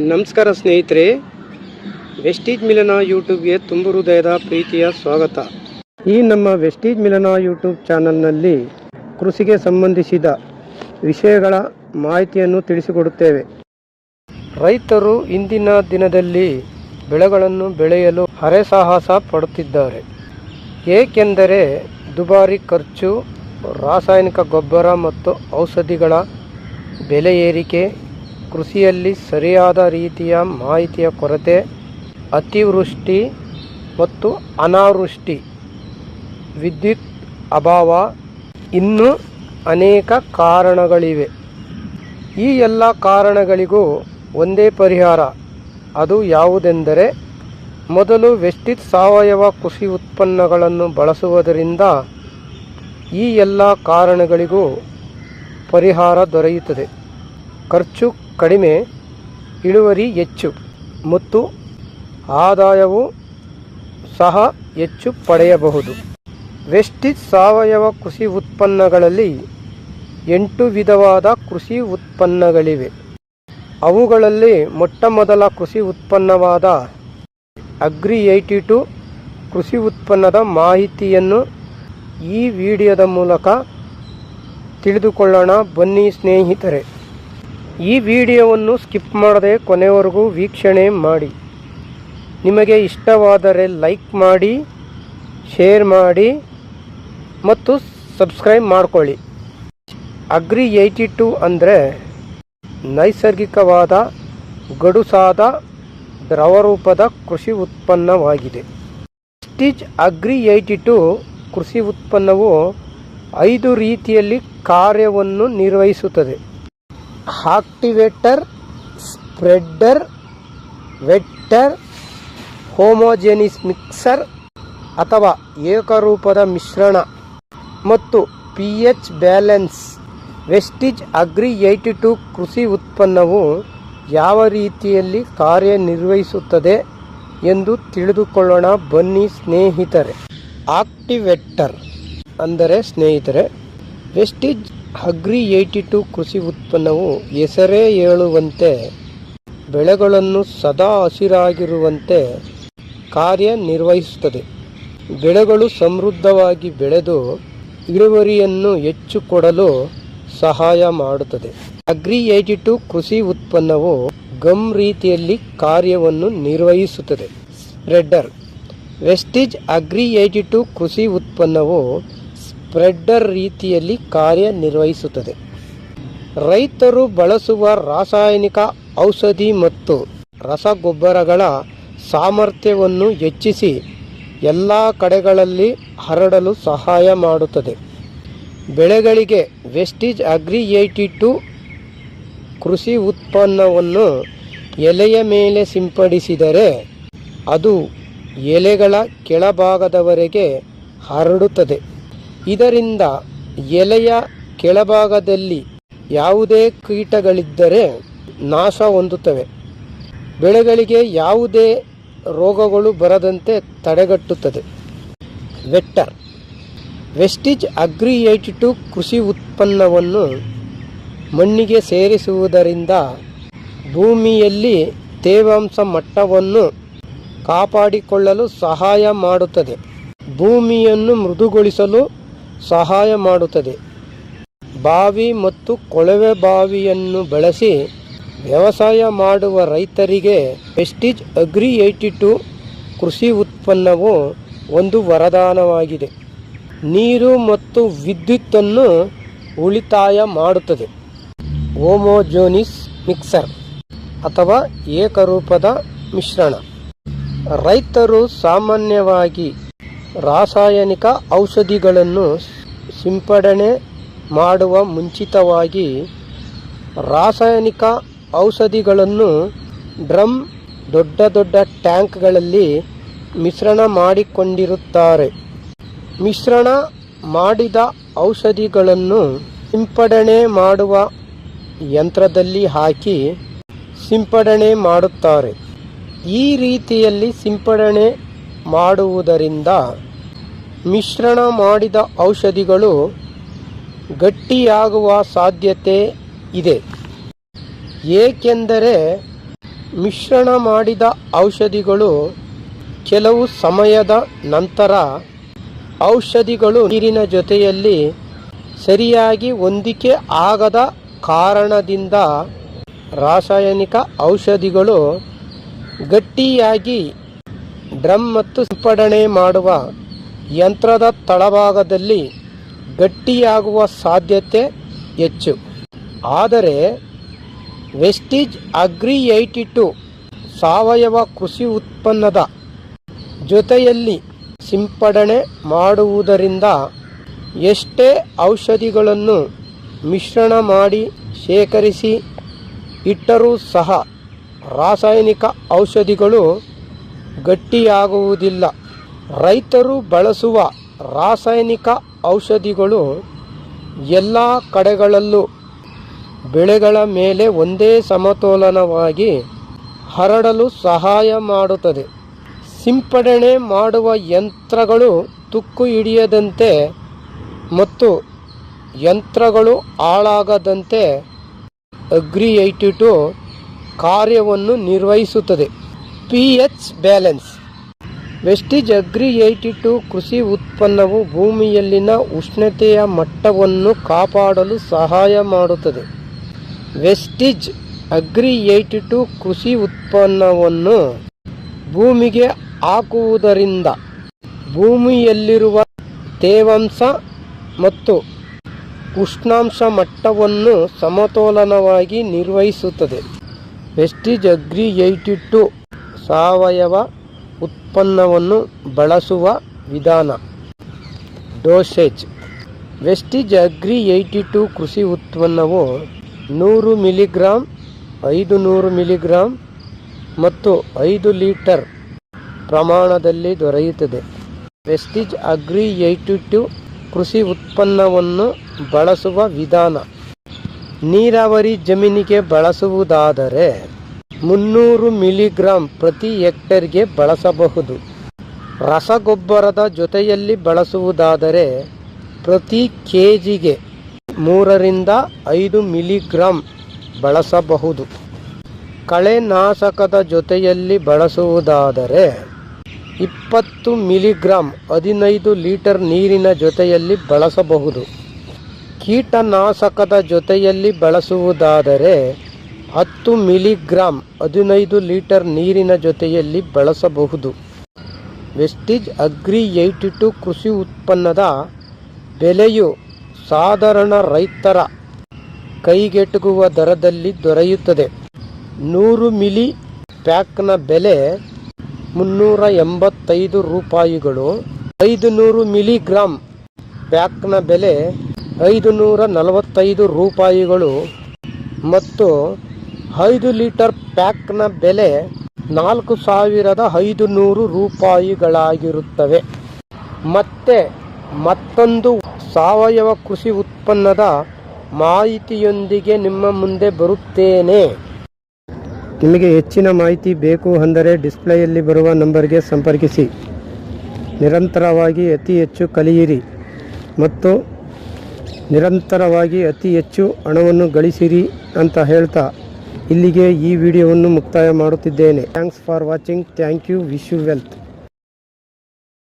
ನಮಸ್ಕಾರ ಸ್ನೇಹಿತರೆ, ವೆಸ್ಟೀಜ್ ಮಿಲನ ಯೂಟ್ಯೂಬ್ಗೆ ತುಂಬ ಹೃದಯದ ಪ್ರೀತಿಯ ಸ್ವಾಗತ. ಈ ನಮ್ಮ ವೆಸ್ಟೀಜ್ ಮಿಲನ ಯೂಟ್ಯೂಬ್ ಚಾನಲ್ನಲ್ಲಿ ಕೃಷಿಗೆ ಸಂಬಂಧಿಸಿದ ವಿಷಯಗಳ ಮಾಹಿತಿಯನ್ನು ತಿಳಿಸಿಕೊಡುತ್ತೇವೆ. ರೈತರು ಇಂದಿನ ದಿನದಲ್ಲಿ ಬೆಳೆಗಳನ್ನು ಬೆಳೆಯಲು ಹರೆಸಾಹಸ ಪಡುತ್ತಿದ್ದಾರೆ. ಏಕೆಂದರೆ ದುಬಾರಿ ಖರ್ಚು, ರಾಸಾಯನಿಕ ಗೊಬ್ಬರ ಮತ್ತು ಔಷಧಿಗಳ ಬೆಲೆ ಏರಿಕೆ ಕೃಷಿಯಲ್ಲಿ ಸರಿಯಾದ ರೀತಿಯ ಮಾಹಿತಿಯ ಕೊರತೆ, ಅತಿವೃಷ್ಟಿ ಮತ್ತು ಅನಾವೃಷ್ಟಿ, ವಿದ್ಯುತ್ ಅಭಾವ ಇನ್ನೂ ಅನೇಕ ಕಾರಣಗಳಿವೆ. ಈ ಎಲ್ಲ ಕಾರಣಗಳಿಗೂ ಒಂದೇ ಪರಿಹಾರ, ಅದು ಯಾವುದೆಂದರೆ ಮೊದಲು ವೆಸ್ಟಿತ್ ಸಾವಯವ ಕೃಷಿ ಉತ್ಪನ್ನಗಳನ್ನು ಬಳಸುವುದರಿಂದ ಈ ಎಲ್ಲ ಕಾರಣಗಳಿಗೂ ಪರಿಹಾರ ದೊರೆಯುತ್ತದೆ. ಖರ್ಚು ಕಡಿಮೆ, ಇಳುವರಿ ಹೆಚ್ಚು ಮತ್ತು ಆದಾಯವು ಸಹ ಹೆಚ್ಚು ಪಡೆಯಬಹುದು. ವೆಸ್ಟಿಜ್ ಸಾವಯವ ಕೃಷಿ ಉತ್ಪನ್ನಗಳಲ್ಲಿ ಎಂಟು ವಿಧವಾದ ಕೃಷಿ ಉತ್ಪನ್ನಗಳಿವೆ. ಅವುಗಳಲ್ಲಿ ಮೊಟ್ಟಮೊದಲ ಕೃಷಿ ಉತ್ಪನ್ನವಾದ ಅಗ್ರಿ ಏಯ್ಟಿ ಟು ಕೃಷಿ ಉತ್ಪನ್ನದ ಮಾಹಿತಿಯನ್ನು ಈ ವಿಡಿಯೋದ ಮೂಲಕ ತಿಳಿದುಕೊಳ್ಳೋಣ. ಬನ್ನಿ ಸ್ನೇಹಿತರೆ. ಈ ವಿಡಿಯೋವನ್ನು ಸ್ಕಿಪ್ ಮಾಡದೆ ಕೊನೆವರೆಗೂ ವೀಕ್ಷಣೆ ಮಾಡಿ. ನಿಮಗೆ ಇಷ್ಟವಾದರೆ ಲೈಕ್ ಮಾಡಿ, ಶೇರ್ ಮಾಡಿ ಮತ್ತು ಸಬ್ಸ್ಕ್ರೈಬ್ ಮಾಡಿಕೊಳ್ಳಿ. ಅಗ್ರಿ ಏಯ್ಟಿ ಟು ಅಂದರೆ ನೈಸರ್ಗಿಕವಾದ, ಗಡುಸಾದ ದ್ರವರೂಪದ ಕೃಷಿ ಉತ್ಪನ್ನವಾಗಿದೆ. ಸ್ಟಿಚ್ ಅಗ್ರಿ ಏಯ್ಟಿ ಟು ಕೃಷಿ ಉತ್ಪನ್ನವು ಐದು ರೀತಿಯಲ್ಲಿ ಕಾರ್ಯವನ್ನು ನಿರ್ವಹಿಸುತ್ತದೆ. Activator, spreader wetter homogenise mixer ಅಥವಾ ಏಕರೂಪದ ಮಿಶ್ರಣ ಮತ್ತು P H balance. Vestige agri eighty two ಕೃಷಿ ಉತ್ಪನ್ನವು ಯಾವ ರೀತಿಯಲ್ಲಿ ಕಾರ್ಯನಿರ್ವಹಿಸುತ್ತದೆ ಎಂದು ತಿಳಿದುಕೊಳ್ಳೋಣ ಬನ್ನಿ ಸ್ನೇಹಿತರೆ. ಆಕ್ಟಿವೇಟರ್ ಅಂದರೆ ಸ್ನೇಹಿತರೆ, ವೆಸ್ಟಿಜ್ ಅಗ್ರಿ ಏಯ್ಟಿ ಟು ಕೃಷಿ ಉತ್ಪನ್ನವು ಹೆಸರೇ ಹೇಳುವಂತೆ, ಬೆಳೆಗಳನ್ನು ಸದಾ ಹಸಿರಾಗಿರುವಂತೆ ಕಾರ್ಯನಿರ್ವಹಿಸುತ್ತದೆ. ಬೆಳೆಗಳು ಸಮೃದ್ಧವಾಗಿ ಬೆಳೆದು ಇಳುವರಿಯನ್ನು ಹೆಚ್ಚು ಕೊಡಲು ಸಹಾಯ ಮಾಡುತ್ತದೆ. ಅಗ್ರಿ ಏಯ್ಟಿ ಟು ಕೃಷಿ ಉತ್ಪನ್ನವು ಗಮ್ ರೀತಿಯಲ್ಲಿ ಕಾರ್ಯವನ್ನು ನಿರ್ವಹಿಸುತ್ತದೆ. Spreader Vestige agri eighty two ಕೃಷಿ ಉತ್ಪನ್ನವು ಸ್ಪ್ರೆಡ್ಡರ್ ರೀತಿಯಲ್ಲಿ ಕಾರ್ಯನಿರ್ವಹಿಸುತ್ತದೆ. ರೈತರು ಬಳಸುವ ರಾಸಾಯನಿಕ ಔಷಧಿ ಮತ್ತು ರಸಗೊಬ್ಬರಗಳ ಸಾಮರ್ಥ್ಯವನ್ನು ಹೆಚ್ಚಿಸಿ ಎಲ್ಲ ಕಡೆಗಳಲ್ಲಿ ಹರಡಲು ಸಹಾಯ ಮಾಡುತ್ತದೆ. ಬೆಳೆಗಳಿಗೆ ವೆಸ್ಟಿಜ್ ಅಗ್ರಿ ಏಯ್ಟಿ ಟು ಕೃಷಿ ಉತ್ಪನ್ನವನ್ನು ಎಲೆಯ ಮೇಲೆ ಸಿಂಪಡಿಸಿದರೆ ಅದು ಎಲೆಗಳ ಕೆಳಭಾಗದವರೆಗೆ ಹರಡುತ್ತದೆ. ಇದರಿಂದ ಎಲೆಯ ಕೆಳಭಾಗದಲ್ಲಿ ಯಾವುದೇ ಕೀಟಗಳಿದ್ದರೆ ನಾಶ ಹೊಂದುತ್ತವೆ. ಬೆಳೆಗಳಿಗೆ ಯಾವುದೇ ರೋಗಗಳು ಬರದಂತೆ ತಡೆಗಟ್ಟುತ್ತದೆ. Wetter Vestige agri eighty two ಕೃಷಿ ಉತ್ಪನ್ನವನ್ನು ಮಣ್ಣಿಗೆ ಸೇರಿಸುವುದರಿಂದ ಭೂಮಿಯಲ್ಲಿ ತೇವಾಂಶ ಮಟ್ಟವನ್ನು ಕಾಪಾಡಿಕೊಳ್ಳಲು ಸಹಾಯ ಮಾಡುತ್ತದೆ. ಭೂಮಿಯನ್ನು ಮೃದುಗೊಳಿಸಲು ಸಹಾಯ ಮಾಡುತ್ತದೆ. ಬಾವಿ ಮತ್ತು ಕೊಳವೆ ಬಾವಿಯನ್ನು ಬಳಸಿ ವ್ಯವಸಾಯ ಮಾಡುವ ರೈತರಿಗೆ ಪೆಸ್ಟಿಜ್ ಅಗ್ರಿ ಏಯ್ಟಿ ಟು ಕೃಷಿ ಉತ್ಪನ್ನವು ಒಂದು ವರದಾನವಾಗಿದೆ. ನೀರು ಮತ್ತು ವಿದ್ಯುತ್ತನ್ನು ಉಳಿತಾಯ ಮಾಡುತ್ತದೆ. ಓಮೋಜೋನಿಸ್ ಮಿಕ್ಸರ್ ಅಥವಾ ಏಕರೂಪದ ಮಿಶ್ರಣ. ರೈತರು ಸಾಮಾನ್ಯವಾಗಿ ರಾಸಾಯನಿಕ ಔಷಧಿಗಳನ್ನು ಸಿಂಪಡಣೆ ಮಾಡುವ ಮುಂಚಿತವಾಗಿ ರಾಸಾಯನಿಕ ಔಷಧಿಗಳನ್ನು ಡ್ರಮ್ ದೊಡ್ಡ ದೊಡ್ಡ ಟ್ಯಾಂಕ್ಗಳಲ್ಲಿ ಮಿಶ್ರಣ ಮಾಡಿಕೊಂಡಿರುತ್ತಾರೆ. ಮಿಶ್ರಣ ಮಾಡಿದ ಔಷಧಿಗಳನ್ನು ಸಿಂಪಡಣೆ ಮಾಡುವ ಯಂತ್ರದಲ್ಲಿ ಹಾಕಿ ಸಿಂಪಡಣೆ ಮಾಡುತ್ತಾರೆ. ಈ ರೀತಿಯಲ್ಲಿ ಸಿಂಪಡಣೆ ಮಾಡುವುದರಿಂದ ಮಿಶ್ರಣ ಮಾಡಿದ ಔಷಧಿಗಳು ಗಟ್ಟಿಯಾಗುವ ಸಾಧ್ಯತೆ ಇದೆ. ಏಕೆಂದರೆ ಮಿಶ್ರಣ ಮಾಡಿದ ಔಷಧಿಗಳು ಕೆಲವು ಸಮಯದ ನಂತರ ಔಷಧಿಗಳು ನೀರಿನ ಜೊತೆಯಲ್ಲಿ ಸರಿಯಾಗಿ ಹೊಂದಿಕೆ ಆಗದ ಕಾರಣದಿಂದ ರಾಸಾಯನಿಕ ಔಷಧಿಗಳು ಗಟ್ಟಿಯಾಗಿ ಡ್ರಮ್ ಮತ್ತು ಸಿಂಪಡಣೆ ಮಾಡುವ ಯಂತ್ರದ ತಳಭಾಗದಲ್ಲಿ ಗಟ್ಟಿಯಾಗುವ ಸಾಧ್ಯತೆ ಹೆಚ್ಚು. ಆದರೆ, ವೆಸ್ಟೀಜ್ ಅಗ್ರಿ ಏಯ್ಟಿ ಟು ಸಾವಯವ ಕೃಷಿ ಉತ್ಪನ್ನದ ಜೊತೆಯಲ್ಲಿ ಸಿಂಪಡಣೆ ಮಾಡುವುದರಿಂದ ಎಷ್ಟೇ ಔಷಧಿಗಳನ್ನು ಮಿಶ್ರಣ ಮಾಡಿ ಶೇಖರಿಸಿ ಇಟ್ಟರೂ ಸಹ ರಾಸಾಯನಿಕ ಔಷಧಿಗಳು ಗಟ್ಟಿಯಾಗುವುದಿಲ್ಲ. ರೈತರು ಬಳಸುವ ರಾಸಾಯನಿಕ ಔಷಧಿಗಳು ಎಲ್ಲ ಕಡೆಗಳಲ್ಲೂ ಬೆಳೆಗಳ ಮೇಲೆ ಒಂದೇ ಸಮತೋಲನವಾಗಿ ಹರಡಲು ಸಹಾಯ ಮಾಡುತ್ತದೆ. ಸಿಂಪಡಣೆ ಮಾಡುವ ಯಂತ್ರಗಳು ತುಕ್ಕು ಹಿಡಿಯದಂತೆ ಮತ್ತು ಯಂತ್ರಗಳು ಹಾಳಾಗದಂತೆ ಅಗ್ರಿ ಏಯ್ಟಿ ಟು ಕಾರ್ಯವನ್ನು ನಿರ್ವಹಿಸುತ್ತದೆ. P H balance Vestige agri eighty two ಕೃಷಿ ಉತ್ಪನ್ನವು ಭೂಮಿಯಲ್ಲಿನ ಉಷ್ಣತೆಯ ಮಟ್ಟವನ್ನು ಕಾಪಾಡಲು ಸಹಾಯ ಮಾಡುತ್ತದೆ. ವೆಸ್ಟಿಜ್ ಅಗ್ರಿ ಏಯ್ಟಿ ಟು ಕೃಷಿ ಉತ್ಪನ್ನವನ್ನು ಭೂಮಿಗೆ ಹಾಕುವುದರಿಂದ ಭೂಮಿಯಲ್ಲಿರುವ ತೇವಾಂಶ ಮತ್ತು ಉಷ್ಣಾಂಶ ಮಟ್ಟವನ್ನು ಸಮತೋಲನವಾಗಿ ನಿರ್ವಹಿಸುತ್ತದೆ. ವೆಸ್ಟಿಜ್ ಅಗ್ರಿ ಏಯ್ಟಿ ಟು ಸಾವಯವ ಉತ್ಪನ್ನವನ್ನು ಬಳಸುವ ವಿಧಾನ. Dosage. Vestige agri eighty two ಕೃಷಿ ಉತ್ಪನ್ನವು ನೂರು ಮಿಲಿಗ್ರಾಮ್ ಐದು ನೂರು ಮಿಲಿಗ್ರಾಮ್ ಮತ್ತು ಐದು ಲೀಟರ್ ಪ್ರಮಾಣದಲ್ಲಿ ದೊರೆಯುತ್ತದೆ. ವೆಸ್ಟಿಜ್ ಅಗ್ರಿ ಏಯ್ಟಿ ಟು ಕೃಷಿ ಉತ್ಪನ್ನವನ್ನು ಬಳಸುವ ವಿಧಾನ. ನೀರಾವರಿ ಜಮೀನಿಗೆ ಬಳಸುವುದಾದರೆ ಮುನ್ನೂರು ಮಿಲಿಗ್ರಾಂ ಪ್ರತಿ ಹೆಕ್ಟರ್ಗೆ ಬಳಸಬಹುದು. ರಸಗೊಬ್ಬರದ ಜೊತೆಯಲ್ಲಿ ಬಳಸುವುದಾದರೆ ಪ್ರತಿ ಕೆ ಜಿಗೆ ಮೂರರಿಂದ ಐದು ಮಿಲಿಗ್ರಾಂ ಬಳಸಬಹುದು. ಕಳೆನಾಶಕದ ಜೊತೆಯಲ್ಲಿ ಬಳಸುವುದಾದರೆ ಇಪ್ಪತ್ತು ಮಿಲಿಗ್ರಾಂ ಹದಿನೈದು ಲೀಟರ್ ನೀರಿನ ಜೊತೆಯಲ್ಲಿ ಬಳಸಬಹುದು. ಕೀಟನಾಶಕದ ಜೊತೆಯಲ್ಲಿ ಬಳಸುವುದಾದರೆ ಹತ್ತು ಮಿಲಿಗ್ರಾಮ್ ಹದಿನೈದು ಲೀಟರ್ ನೀರಿನ ಜೊತೆಯಲ್ಲಿ ಬಳಸಬಹುದು. ವೆಸ್ಟಿಜ್ ಅಗ್ರಿ ಏಯ್ಟಿ ಟು ಕೃಷಿ ಉತ್ಪನ್ನದ ಬೆಲೆಯು ಸಾಧಾರಣ ರೈತರ ಕೈಗೆಟುಕುವ ದರದಲ್ಲಿ ದೊರೆಯುತ್ತದೆ. ನೂರು ಮಿಲಿ ಪ್ಯಾಕ್ನ ಬೆಲೆ ಮುನ್ನೂರ ಎಂಬತ್ತೈದು ರೂಪಾಯಿಗಳು. ಐದು ನೂರು ಮಿಲಿಗ್ರಾಂ ಪ್ಯಾಕ್ನ ಬೆಲೆ ಐದು ನೂರ ನಲವತ್ತೈದು ರೂಪಾಯಿಗಳು. ಮತ್ತು ಐದು ಲೀಟರ್ ಪ್ಯಾಕ್ನ ಬೆಲೆ ನಾಲ್ಕು ಸಾವಿರದ ಐದು ನೂರು ರೂಪಾಯಿಗಳಾಗಿರುತ್ತವೆ. ಮತ್ತೆ ಮತ್ತೊಂದು ಸಾವಯವ ಕೃಷಿ ಉತ್ಪನ್ನದ ಮಾಹಿತಿಯೊಂದಿಗೆ ನಿಮ್ಮ ಮುಂದೆ ಬರುತ್ತೇನೆ. ನಿಮಗೆ ಹೆಚ್ಚಿನ ಮಾಹಿತಿ ಬೇಕು ಅಂದರೆ ಡಿಸ್ಪ್ಲೇಯಲ್ಲಿ ಬರುವ ನಂಬರ್ಗೆ ಸಂಪರ್ಕಿಸಿ. ನಿರಂತರವಾಗಿ ಅತಿ ಹೆಚ್ಚು ಕಲಿಯಿರಿ ಮತ್ತು ನಿರಂತರವಾಗಿ ಅತಿ ಹೆಚ್ಚು ಹಣವನ್ನು ಗಳಿಸಿರಿ ಅಂತ ಹೇಳ್ತಾ ಇಲ್ಲಿಗೆ ಈ ವಿಡಿಯೋವನ್ನು ಮುಕ್ತಾಯ ಮಾಡುತ್ತಿದ್ದೇನೆ. Thanks for watching thank you wish you wealth